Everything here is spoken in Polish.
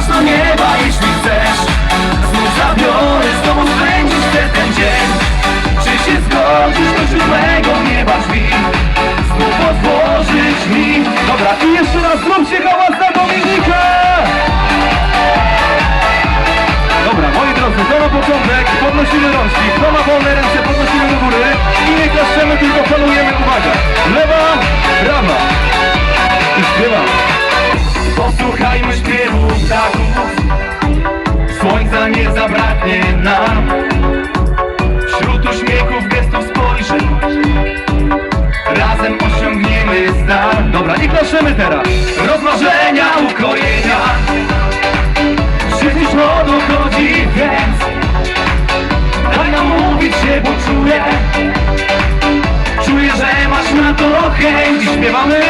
aż do nieba, jeśli chcesz Znów zabiorę, z tobą spędzić ten dzień Czy się zgodzisz do siódmego nieba drzwi Znów otworzyć mi Dobra, i jeszcze raz zróbcie hałas na Dominikę! Dobra, moi drodzy, to na początek podnosimy rączki. Kto ma wolne ręce, podnosimy do góry i nie klaszczemy, tylko falujemy. Uwaga! Lewa, prawa. I śpiewamy. Posłuchajmy ptaków Słońca nie zabraknie nam. Wśród uśmiechów, gestów spojrzeń Razem osiągniemy stan. Dobra, i klaszczemy teraz. Rozmarzenia, ukojenia. Żyć o to chodzi, więc Daj nam mówić się, bo czuję. Czuję, że masz na to chęć. I śpiewamy